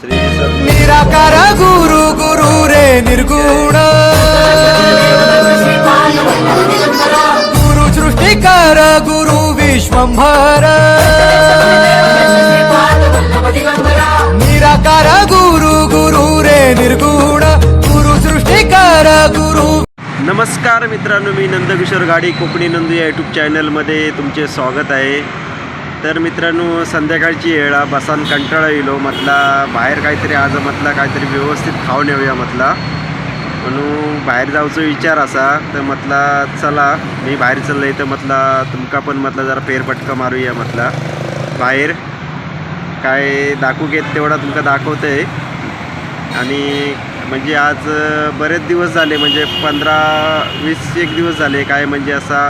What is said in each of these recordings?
श्री सद्गुरू निराकार गुरु गुरु रे निर्गुण गुरु सृष्टिकार गुरु विश्वंभर निराकार गुरु गुरु रे निर्गुण गुरु सृष्टिकार गुरु नमस्कार मित्रांनो मी नंदकिशोर गाडी कोकणी नंदू या यूट्यूब चॅनलमध्ये तुमचे स्वागत आहे तर मित्रांनो संध्याकाळची वेळा बसान कंटाळा येलो हो, म्हटला बाहेर काहीतरी आज म्हटला काहीतरी व्यवस्थित खाऊन येऊया म्हटला. म्हणून बाहेर जावचो विचार असा तर म्हटला चला मी बाहेर चाललंय तर म्हटला तुमका पण म्हटलं जरा फेरपटका मारूया म्हटला. बाहेर काय दाखवू घेत तेवढा तुमका दाखवतंय. आणि म्हणजे आज बरेच दिवस झाले म्हणजे पंधरा वीस एक दिवस झाले काय म्हणजे असा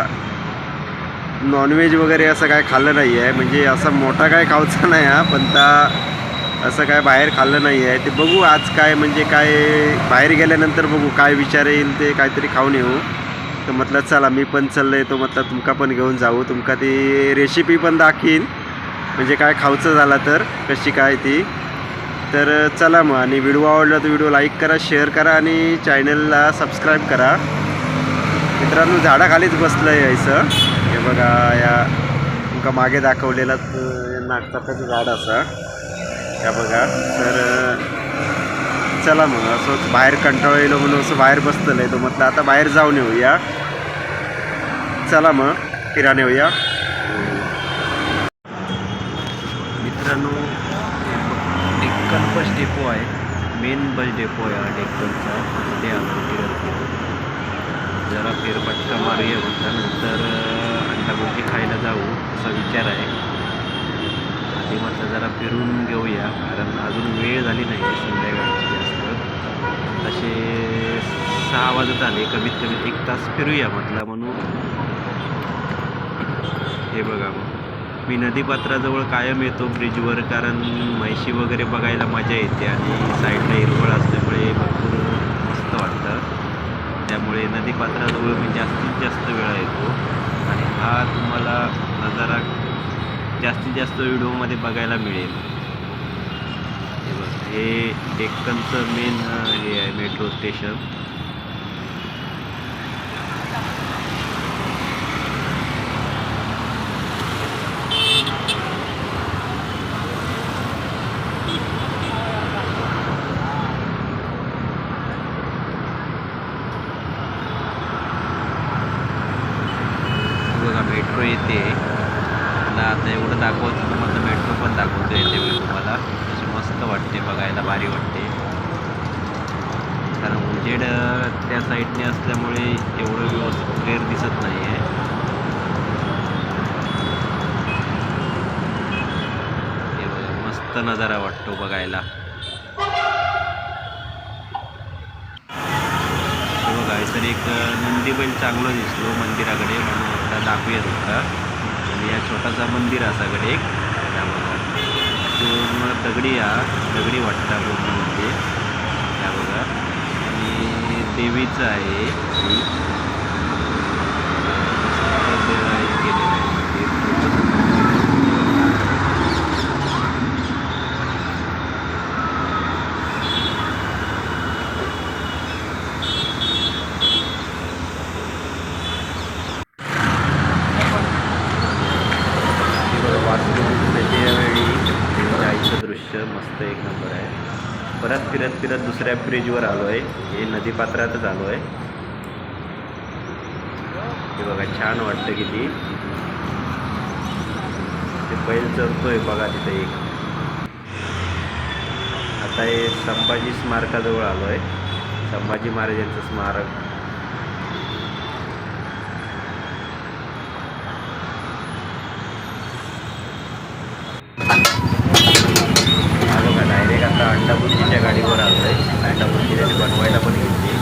नॉनव्हेज वगैरे असं काय खाल्लं नाही आहे म्हणजे असा मोठा काय खाऊचा नाही हा पण त्या असं काय बाहेर खाल्लं नाही आहे ते बघू आज काय म्हणजे काय बाहेर गेल्यानंतर बघू काय विचार येईल ते काहीतरी खाऊन येऊ. तर म्हटलं चला मी पण चाललं तो म्हटलं तुमका पण घेऊन जाऊ. तुमका ती रेसिपी पण दाखवीन. म्हणजे काय खाऊचं झाला तर कशी काय ती. तर चला मग आणि व्हिडिओ आवडला तर व्हिडिओ लाईक करा शेअर करा आणि चॅनलला सबस्क्राईब करा. मित्रांनो झाडाखालीच बसलं आहे यायचं बघा या तुमका मागे दाखवलेला अं, झाड असा. या बघा तर चला मग असंच बाहेर कंटाळा येलो म्हणून असं बाहेर बसतलं आहे तो म्हटलं आता बाहेर जाऊन येऊया. चला मग फिराने येऊया. मित्रांनो डेक्कन बस डेपो आहे. मेन बस डेपो आहे हा डेक्कनचा. ते आम्ही फिरत जरा फेरपटका मारूया म्हटल्यानंतर नंतर गोष्टी खायला जाऊ असा विचार आहे. आधी म्हटलं जरा फिरून घेऊया कारण अजून वेळ झाली नाही संध्याकाळची जास्त. तसे सहा वाजत आले कमीत कमी एक तास फिरूया म्हटलं म्हणून. हे बघा मग. मी नदीपात्राजवळ कायम येतो ब्रिजवर कारण म्हैशी वगैरे बघायला मजा येते आणि साईडला हिरवळ असल्यामुळे भरपूर मस्त वाटतं. त्यामुळे नदीपात्राजवळ मी जास्तीत जास्त वेळा येतो. आणि हा तुम्हाला नजारा जास्तीत जास्त व्हिडिओमध्ये बघायला मिळेल. हे बघा हे डेक्कनचं मेन हे आहे मेट्रो स्टेशन बघा मेट्रो येते मला आता एवढं दाखवतो तुम्हाला मेट्रो पण दाखवतो येते मी तुम्हाला तशी मस्त वाटते बघायला भारी वाटते. कारण उजेड त्या साईडने असल्यामुळे एवढं व्यवस्थित क्लिअर दिसत नाही आहे हे बघा मस्त नजारा वाटतो बघायला. हो हे बघा तर एक नंदी बैल चांगलं दिसलो मंदिराकडे म्हणून आता दाखवूया तुमका आणि या छोटासा मंदिर असाकडे एक. पूर्ण दगडी हा दगडी वाटता पूर्ण म्हणजे त्या बघा. आणि देवीचं आहे. केलेलं आहे मंदिर. हे बघा वासरूच्या वेळी जायचं दृश्य मस्त एक नंबर आहे परत फिरत फिरत दुसऱ्या ब्रिजवर आलो आहे हे नदीपात्रातच आलो आहे हे बघा छान वाटतं किती. ते बैल चढतोय बघा तिथे एक. आता हे संभाजी स्मारकाजवळ आलो आहे संभाजी महाराजांचं स्मारक आलो का डायरेक्ट आता अंडा गाडीवर आलो आहे अंडा बुर्जी त्याने बनवायला पण घेतली.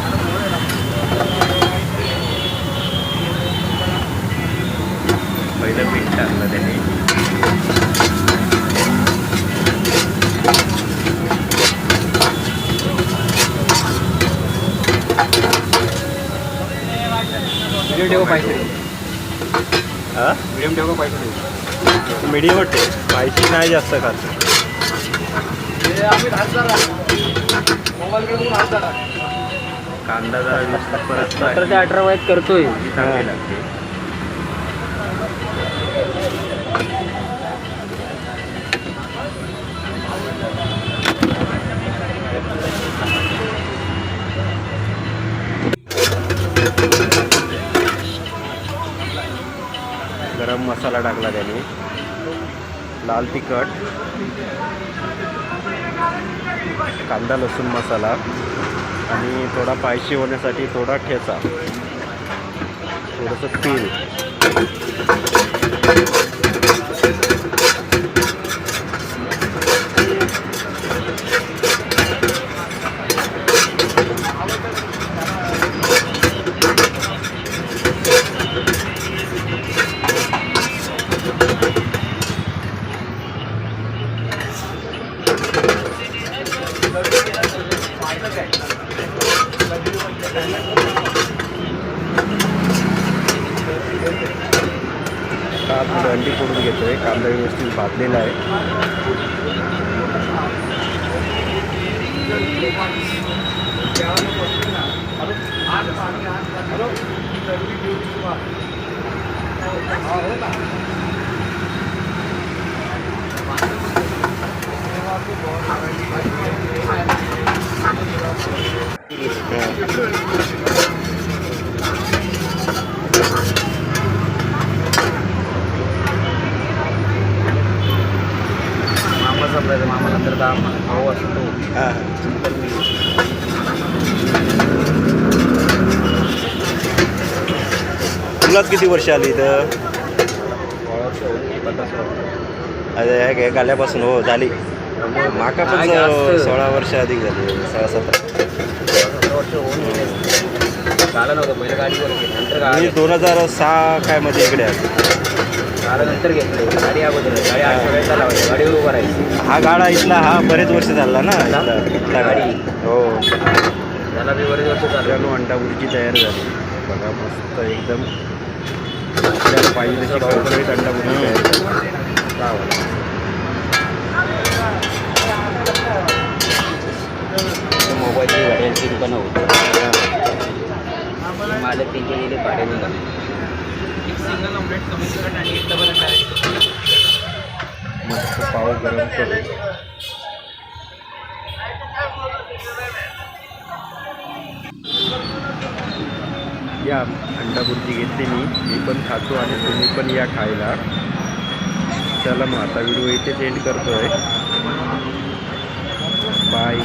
पहिलं पीठ टाकलं त्याने. ठेवा पाहिजे. हा? व्हिडिओ ठेवा पाहिजे? मीडियम वाटते माहिती नाही जास्त खात. कांदा जरा परत सतरा ते अठरा वयात करतोय. चांगली लागते. गरम मसाला टाकला त्याने. लाल तिखट. कांदा लसूण मसाला. आणि थोडा पायशी होण्यासाठी थोडा ठेचा. थोडंसं तेल आता आपण अंडी फोडून घेतो आहे कांदा व्यवस्थित भाजलेला आहे. मामा तुलाच किती वर्ष आली इथं? अरे हे गाल्यापासून हो झाली. माका पण सोळा वर्ष अधिक झाली सोळा सतरा. मी दोन हजार सहा काय मध्ये इकडे हा गाडा इथला हा बरेच वर्ष झाला ना इथला? गाडी. हो. त्याला बी बरेच वर्ष झालं. मित्रांनो अंडा बुर्जी तयार झाली. बघा मस्त एकदम. आपल्याला पाहिजे तशी खळखळीत अंडा बुर्जी तयार झाली मोबाईलची गाड्यांची दुकानं होती मालक त्यांचे गेले भाडे निघाले मस्त पाव गरम करून. या अंडा बुर्जी घेतली मी. मी पण खातो आणि तुम्ही पण या खायला. चला मग आता व्हिडिओ इथेच एंड करतो आहे बाय